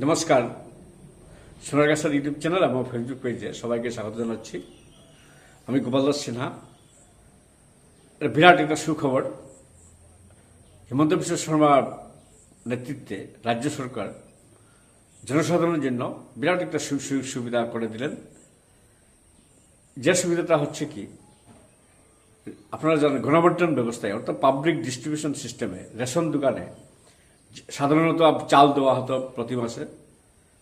নমস্কার। সোনারগাছার YouTube channel এবং ফেসবুক পেজে সবাইকে স্বাগত জানাচ্ছি। আমি গোপাল দাস সিনহা বিরাট একটা সুখবর। হিমন্ত বিশ্ব শর্মার নেতৃত্বে রাজ্য সরকার জনসাধারণের জন্য বিরাট একটা সুযোগ সুবিধা করে দিলেন। যে সুবিধাটা হচ্ছে কি, আপনারা জানেন গণবন্টন ব্যবস্থায় অর্থাৎ পাবলিক ডিস্ট্রিবিউশন সিস্টেমে রেশন দোকানে সাধারণত চাল দেওয়া হতো প্রতি মাসে।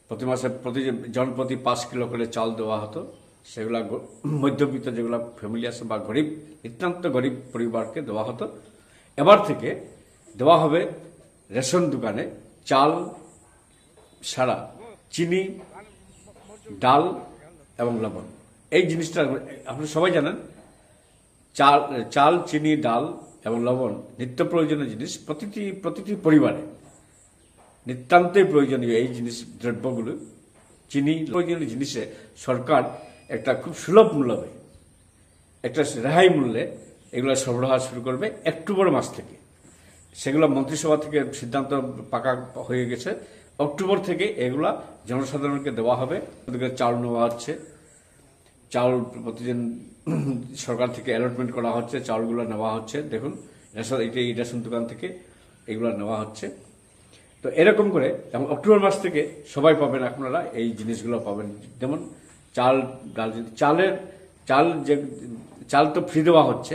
প্রতি মাসে প্রতি জনপ্রতি পাঁচ কিলো করে চাল দেওয়া হতো। সেগুলা মধ্যবিত্ত যেগুলো ফ্যামিলি আছে বা গরিব, নিতান্ত গরিব পরিবারকে দেওয়া হতো। এবার থেকে দেওয়া হবে রেশন দোকানে চাল সারা চিনি, ডাল এবং লবণ। এই জিনিসটা আপনারা সবাই জানেন, চাল চাল, চিনি, ডাল এবং লবণ নিত্য প্রয়োজনীয় জিনিস প্রতিটি প্রতিটি পরিবারে। নিতান্তই প্রয়োজনীয় এই জিনিস, দ্রব্যগুলো। চিনি, প্রয়োজনীয় জিনিসে সরকার একটা খুব সুলভ মূল্যে, একটা রেহাই মূল্যে এগুলো সরবরাহ শুরু করবে অক্টোবর মাস থেকে। সেগুলো মন্ত্রিসভা থেকে সিদ্ধান্ত পাকা হয়ে গেছে। অক্টোবর থেকে এগুলা জনসাধারণকে দেওয়া হবে। চাল নেওয়া হচ্ছে। চাউল প্রতিদিন সরকার থেকে অ্যালটমেন্ট করা হচ্ছে, চাউলগুলো নেওয়া হচ্ছে। দেখুন, রেশন এই রেশন দোকান থেকে এগুলো নেওয়া হচ্ছে। তো এরকম করে এবং অক্টোবর মাস থেকে সবাই পাবেন আপনারা এই জিনিসগুলো পাবেন। যেমন চাল, ডাল, চালের চাল যে, চাল তো ফ্রি দেওয়া হচ্ছে।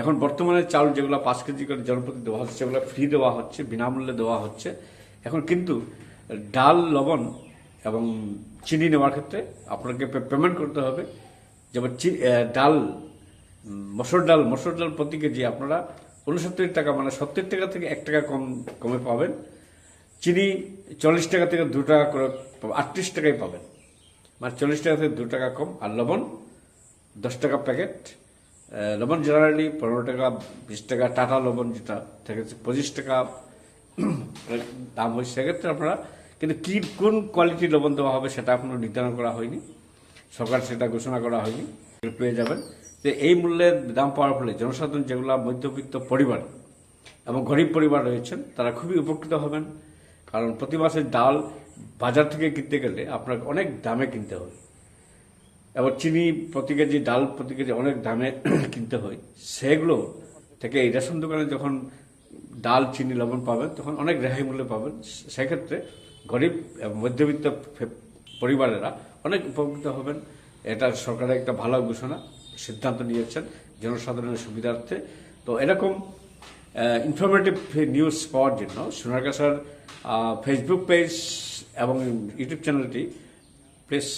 এখন বর্তমানে চাল যেগুলো পাঁচ কেজি করে জনপ্রতি দেওয়া হচ্ছে, সেগুলো ফ্রি দেওয়া হচ্ছে, বিনামূল্যে দেওয়া হচ্ছে। এখন কিন্তু ডাল, লবণ এবং চিনি নেওয়ার ক্ষেত্রে আপনাকে পেমেন্ট করতে হবে। যেমন ডাল, মসুর ডাল মসুর ডাল প্রতি কেজি আপনারা উনসত্তর টাকা মানে সত্তর টাকা থেকে এক টাকা কম, কমে পাবেন। চিনি চল্লিশ টাকা থেকে দু টাকা করে আটত্রিশ টাকায় পাবেন। মানে চল্লিশ টাকা থেকে দু টাকা কম, আর লবণ দশ টাকা প্যাকেট। লবণ জেনারেলি পনেরো টাকা, বিশ টাকা, টাটা লবণ যেটা থেকে পঁচিশ টাকা। দাম হয় সেক্ষেত্রে আপনারা, কিন্তু কী, কোন কোয়ালিটির লবণ দেওয়া হবে সেটা এখনও নির্ধারণ করা হয়নি। সরকার সেটা ঘোষণা করা হয়নি। পেয়ে যাবেন। যে এই মূল্যের দাম পাওয়ার ফলে জনসাধারণ যেগুলো মধ্যবিত্ত পরিবার এবং গরিব পরিবার রয়েছেন, তারা খুবই উপকৃত হবেন। কারণ প্রতি মাসে ডাল বাজার থেকে কিনতে গেলে আপনাকে অনেক দামে কিনতে হয়। এবার চিনি প্রতি কেজি, ডাল প্রতি কেজি অনেক দামে কিনতে হয়। সেগুলো থেকে এই রেশন দোকানে যখন ডাল, চিনি, লবণ পাবেন, তখন অনেক রেহাই মূল্যে পাবেন। সেক্ষেত্রে গরিব মধ্যবিত্ত পরিবারেরা অনেক উপকৃত হবেন। এটা সরকারের একটা ভালো ঘোষণা, সিদ্ধান্ত নিয়েছেন জনসাধারণের সুবিধার্থে। তো এরকম ইনফরমেটিভ নিউজ পাওয়ার জন্য সোনার সোনারগাছার ফেসবুক পেজ এবং ইউটিউব চ্যানেলটি প্লিজ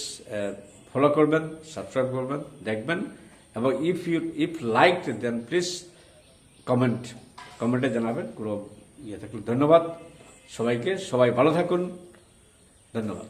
ফলো করবেন সাবস্ক্রাইব করবেন, দেখবেন এবং if you if like then please comment কমেন্টে জানাবেন, কোনো ইয়ে থাকলে ধন্যবাদ। সবাইকে সবাই ভালো থাকুন। ধন্যবাদ।